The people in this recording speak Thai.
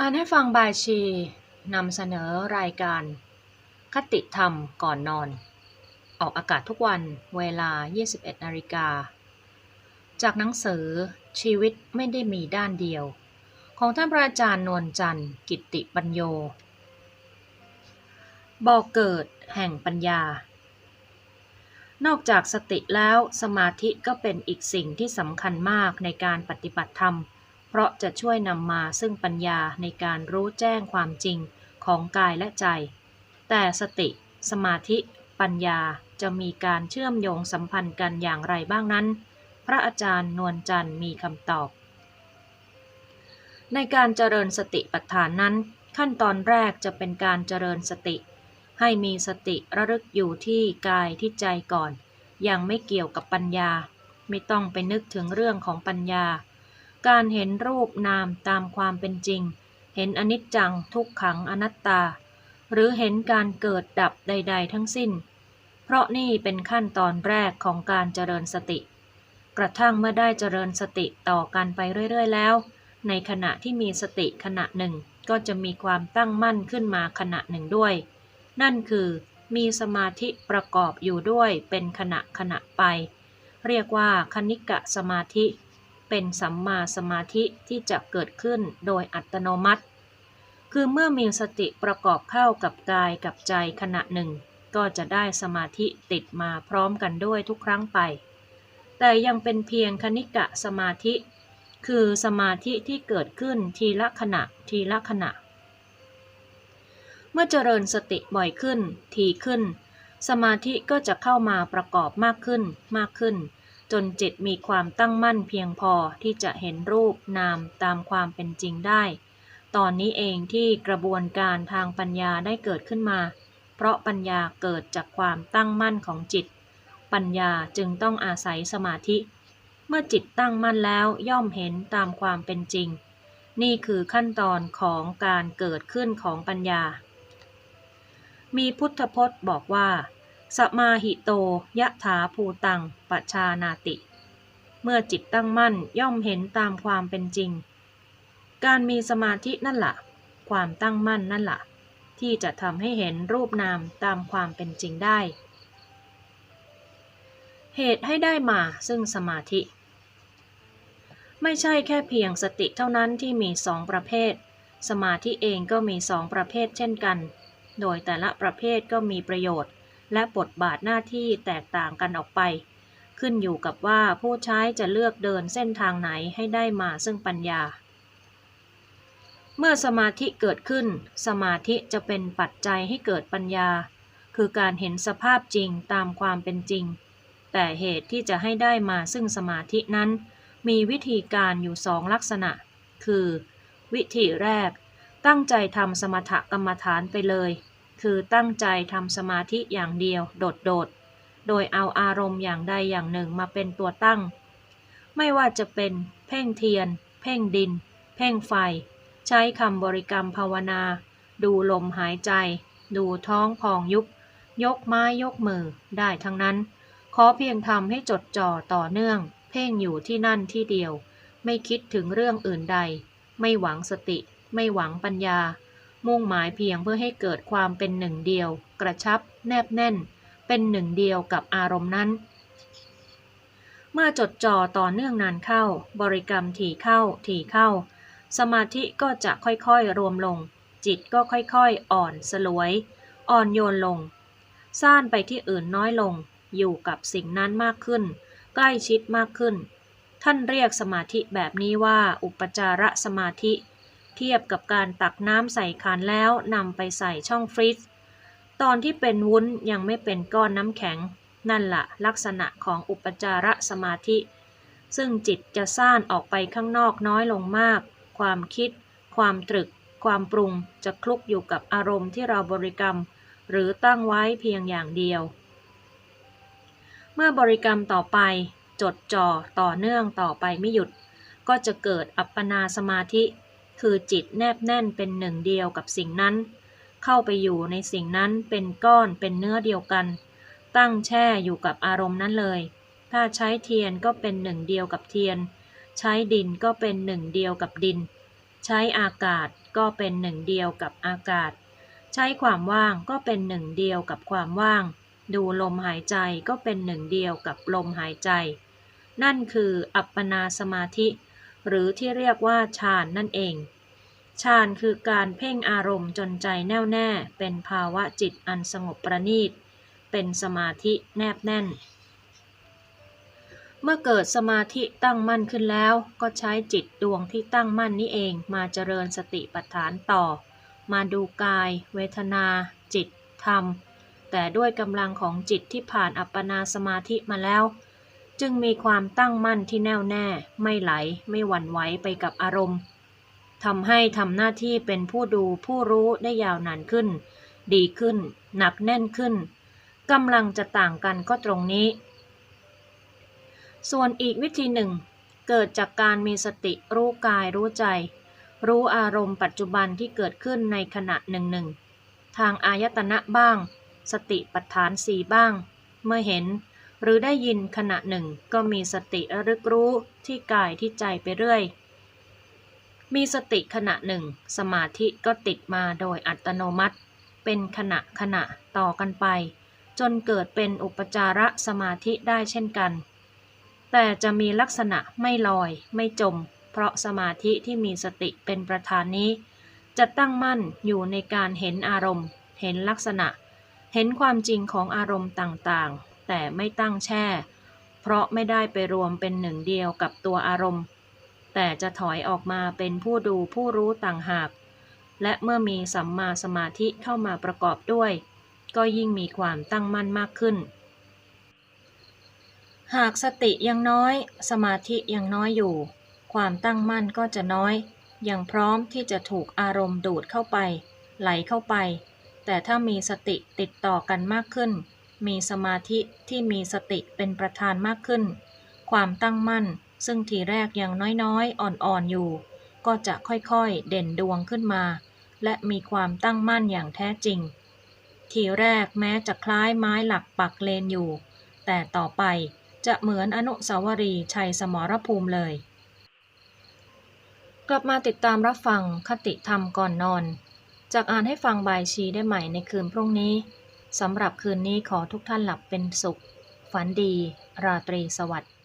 อ่านให้ฟังบายชีนำเสนอรายการ คติธรรมก่อนนอน ออกอากาศทุกวันเวลา 21นาฬิกา จากหนังสือชีวิตไม่ได้มีด้านเดียว ของท่านพระอาจารย์นวลจันทร์กิตติปัญโยบอกเกิดแห่งปัญญา นอกจากสติแล้วสมาธิก็เป็นอีกสิ่งที่สำคัญมากในการปฏิบัติธรรมเราะจะช่วยนำมาซึ่งปัญญาในการรู้แจ้งความจริงของกายและใจ แต่สติ สมาธิ ปัญญาจะมีการเชื่อมโยงสัมพันธ์กันอย่างไรบ้างนั้น พระอาจารย์นวลจันทร์มีคำตอบ ในการเจริญสติปัฏฐานนั้น ขั้นตอนแรกจะเป็นการเจริญสติ ให้มีสติระลึกอยู่ที่กายที่ใจก่อน ยังไม่เกี่ยวกับปัญญา ไม่ต้องไปนึกถึงเรื่องของปัญญา การเห็นรูปนามตามความเป็นจริง เห็นอนิจจังทุกขังอนัตตา หรือเห็นการเกิดดับใด ๆ ทั้งสิ้น เพราะนี่เป็นขั้นตอนแรกของการเจริญสติ กระทั่งเมื่อได้เจริญสติต่อกันไปเรื่อย ๆ แล้ว ในขณะที่มีสติขณะหนึ่งก็จะมีความตั้งมั่นขึ้นมาขณะหนึ่งด้วย นั่นคือมีสมาธิประกอบอยู่ด้วยเป็นขณะขณะไป เรียกว่าคณิกะสมาธิ เป็นสัมมาสมาธิที่จะเกิดขึ้นโดยอัตโนมัติ คือเมื่อมีสติประกอบเข้ากับกายกับใจขณะหนึ่ง ก็จะได้สมาธิติดมาพร้อมกันด้วยทุกครั้งไป แต่ยังเป็นเพียงคณิกะสมาธิ คือสมาธิที่เกิดขึ้นทีละขณะทีละขณะ เมื่อเจริญสติบ่อยขึ้น ทีขึ้น สมาธิก็จะเข้ามาประกอบมากขึ้นมากขึ้น จนจิตมีความตั้งมั่นเพียงพอที่จะเห็นรูปนามตามความเป็นจริงได้ ตอนนี้เองที่กระบวนการทางปัญญาได้เกิดขึ้นมา เพราะปัญญาเกิดจากความตั้งมั่นของจิต ปัญญาจึงต้องอาศัยสมาธิ เมื่อจิตตั้งมั่นแล้วย่อมเห็นตามความเป็นจริง นี่คือขั้นตอนของการเกิดขึ้นของปัญญา มีพุทธพจน์บอกว่า สมาหิโตยะถาภูตังปชานาติ เมื่อจิตตั้งมั่นย่อมเห็นตามความเป็นจริง การมีสมาธินั่นละ่ะ ความตั้งมั่นนั่นละ่ะ ที่จะทำให้เห็นรูปนามตามความเป็นจริงได้ เหตุให้ได้มาซึ่งสมาธิ ไม่ใช่แค่เพียงสติเท่านั้นที่มีสองประเภท สมาธิเองก็มีสองประเภทเช่นกัน โดยแต่ละประเภทก็มีประโยชน์ และบทบาทหน้าที่แตกต่างกันออกไป ขึ้นอยู่กับว่าผู้ใช้จะเลือกเดินเส้นทางไหนให้ได้มาซึ่งปัญญา เมื่อสมาธิเกิดขึ้น สมาธิจะเป็นปัจจัยให้เกิดปัญญา คือการเห็นสภาพจริงตามความเป็นจริง แต่เหตุที่จะให้ได้มาซึ่งสมาธินั้น มีวิธีการอยู่สองลักษณะ คือ วิธีแรก ตั้งใจทำสมถกรรมฐานไปเลย คือตั้งใจทำสมาธิอย่างเดียว โดดๆโดยเอาอารมณ์อย่างใดอย่างหนึ่งมาเป็นตัวตั้ง ไม่ว่าจะเป็นเพ่งเทียน เพ่งดิน เพ่งไฟ ใช้คำบริกรรมภาวนา ดูลมหายใจ ดูท้องพองยุบ ยกไม้ยกมือ ได้ทั้งนั้น ขอเพียงทำให้จดจ่อต่อเนื่อง เพ่งอยู่ที่นั่นที่เดียว ไม่คิดถึงเรื่องอื่นใด ไม่หวังสติ ไม่หวังปัญญา มุ่งหมายเพียงเพื่อให้เกิดความเป็นหนึ่งเดียว กระชับ แนบแน่น เป็นหนึ่งเดียวกับอารมณ์นั้น เมื่อจดจ่อต่อเนื่องนานเข้า บริกรรมถี่เข้าถี่เข้า สมาธิก็จะค่อยๆรวมลง จิตก็ค่อยๆ อ่อนสลวย อ่อนโยนลง ซ่านไปที่อื่นน้อยลง อยู่กับสิ่งนั้นมากขึ้น ใกล้ชิดมากขึ้น ท่านเรียกสมาธิแบบนี้ว่าอุปจารสมาธิ เทียบกับการตักน้ำใส่ขันแล้วนำไปใส่ช่องฟรีซตอนที่เป็นวุ้นยังไม่เป็นก้อนน้ำแข็ง นั่นละลักษณะของอุปจารสมาธิ ซึ่งจิตจะซ่านออกไปข้างนอกน้อยลงมาก ความคิด ความตรึก ความปรุงจะคลุกอยู่กับอารมณ์ที่เราบริกรรม หรือตั้งไว้เพียงอย่างเดียว เมื่อบริกรรมต่อไป จดจ่อต่อเนื่องต่อไปไม่หยุด ก็จะเกิดอัปปนาสมาธิ คือจิตแนบแน่นเป็นหนึ่งเดียวกับสิ่งนั้น เข้าไปอยู่ในสิ่งนั้นเป็นก้อนเป็นเนื้อเดียวกัน ตั้งแช่อยู่กับอารมณ์นั้นเลย ถ้าใช้เทียนก็เป็นหนึ่งเดียวกับเทียน ใช้ดินก็เป็นหนึ่งเดียวกับดิน ใช้อากาศก็เป็นหนึ่งเดียวกับอากาศ ใช้ความว่างก็เป็นหนึ่งเดียวกับความว่าง ดูลมหายใจก็เป็นหนึ่งเดียวกับลมหายใจ นั่นคืออัปปนาสมาธิ หรือที่เรียกว่าฌานนั่นเอง ฌานคือการเพ่งอารมณ์จนใจแน่วแน่ เป็นภาวะจิตอันสงบประณีต เป็นสมาธิแนบแน่น เมื่อเกิดสมาธิตั้งมั่นขึ้นแล้ว ก็ใช้จิตดวงที่ตั้งมั่นนี้เองมาเจริญสติปัฏฐานต่อ มาดูกาย เวทนา จิต ธรรม แต่ด้วยกำลังของจิตที่ผ่านอัปปนาสมาธิมาแล้ว จึงมีความตั้งมั่นที่แน่วแน่ ไม่ไหล ไม่หวั่นไหวไปกับอารมณ์ทำให้ทำหน้าที่เป็นผู้ดูผู้รู้ได้ยาวนานขึ้น ดีขึ้น หนักแน่นขึ้นกำลังจะต่างกันก็ตรงนี้ ส่วนอีกวิธีหนึ่ง เกิดจากการมีสติรู้กายรู้ใจ รู้อารมณ์ปัจจุบันที่เกิดขึ้นในขณะหนึ่งหนึ่งทางอายตนะบ้าง สติปัฏฐานสีบ้าง เมื่อเห็น รือได้ยินขณะหนึ่ง ก็มีสติระลึกรู้ที่กายที่ใจไปเรื่อย มีสติขณะหนึ่ง สมาธิก็ติดมาโดยอัตโนมัติ เป็นขณะขณะต่อกันไป จนเกิดเป็นอุปจารสมาธิได้เช่นกัน แต่จะมีลักษณะไม่ลอย ไม่จม เพราะสมาธิที่มีสติเป็นประธานนี้ จะตั้งมั่นอยู่ในการเห็นอารมณ์ เห็นลักษณะ เห็นความจริงของอารมณ์ต่าง แต่ไม่ตั้งแช่ เพราะไม่ได้ไปรวมเป็นหนึ่งเดียวกับตัวอารมณ์ แต่จะถอยออกมาเป็นผู้ดูผู้รู้ต่างหาก และเมื่อมีสัมมาสมาธิเข้ามาประกอบด้วย ก็ยิ่งมีความตั้งมั่นมากขึ้น หากสติยังน้อย สมาธิยังน้อยอยู่ ความตั้งมั่นก็จะน้อย ยังพร้อมที่จะถูกอารมณ์ดูดเข้าไป ไหลเข้าไป แต่ถ้ามีสติติดต่อกันมากขึ้น มีสมาธิที่มีสติเป็นประธานมากขึ้น ความตั้งมั่น ซึ่งทีแรกยังน้อยๆ อ่อนๆอยู่ ก็จะค่อยๆเด่นดวงขึ้นมา และมีความตั้งมั่นอย่างแท้จริง ทีแรกแม้จะคล้ายไม้หลักปักเลนอยู่ แต่ต่อไปจะเหมือนอนุสาวรีย์ชัยสมรภูมิเลย กลับมาติดตามรับฟังคติธรรมก่อนนอน จากอ่านให้ฟังบายชีได้ใหม่ในคืนพรุ่งนี้ สำหรับคืนนี้ขอทุกท่านหลับเป็นสุข ฝันดี ราตรีสวัสดิ์